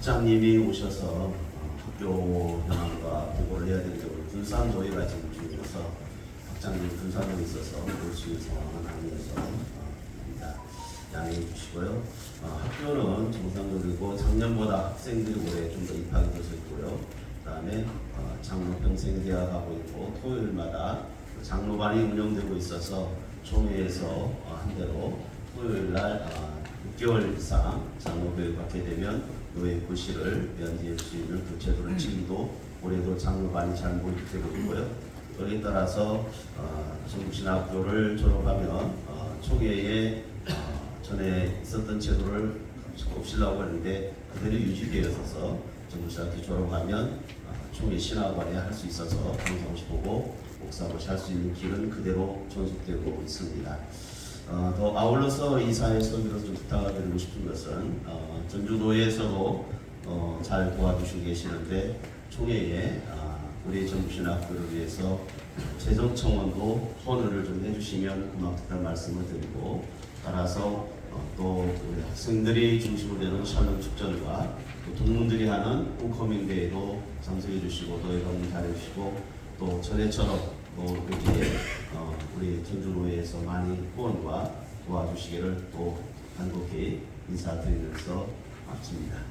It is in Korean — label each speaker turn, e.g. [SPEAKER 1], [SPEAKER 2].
[SPEAKER 1] 학장님이 오셔서 어, 학교 현황과 보고를 해야 때문에 분산 조회가 지금 중이어서 학장님 분산으로 있어서 올 수 있는 상황은 아니어서 어. 양해해 주시고요. 어, 학교는 정상적이고 작년보다 학생들이 올해 좀 더 입학이 돼서 있고요. 그다음에 어, 장로 평생 대학하고 있고 토요일마다 그 장로반이 운영되고 있어서 총회에서 어, 한 대로 토요일 날 어, 6개월 이상 장로 교육 받게 되면 노예 고시를 면제할 수 있는 그 제도를 지금도 올해도 장로반이 잘 모집되고 있고요. 여기에 따라서 어, 전국신학교를 졸업하면 어, 총회에 어, 전에 있었던 제도를 없애려고 했는데 그대로 유지되어서 전국신학교 졸업하면 어, 총회 신학원에 할 수 있어서 방송시 보고 목사고시 할 수 있는 길은 그대로 존속되고 있습니다. 어, 더 아울러서 이 사회 속에서 좀 부탁드리고 싶은 것은 어, 전주도에서도 어, 잘 도와주시고 계시는데 총회에 아, 우리 전주신학교를 위해서 재정 청원도 헌의를 좀 해주시면 고맙다는 말씀을 드리고 따라서 어, 또 우리 학생들이 중심으로 되는 샬롬 축전과 또 동문들이 하는 홈커밍데이도 참석해 주시고 또 여러분 잘해주시고 또 전에처럼 또 이렇게 어, 우리 전주로 에서 많이 후원과 도와주시기를 또 간곡히 인사드리면서 마칩니다.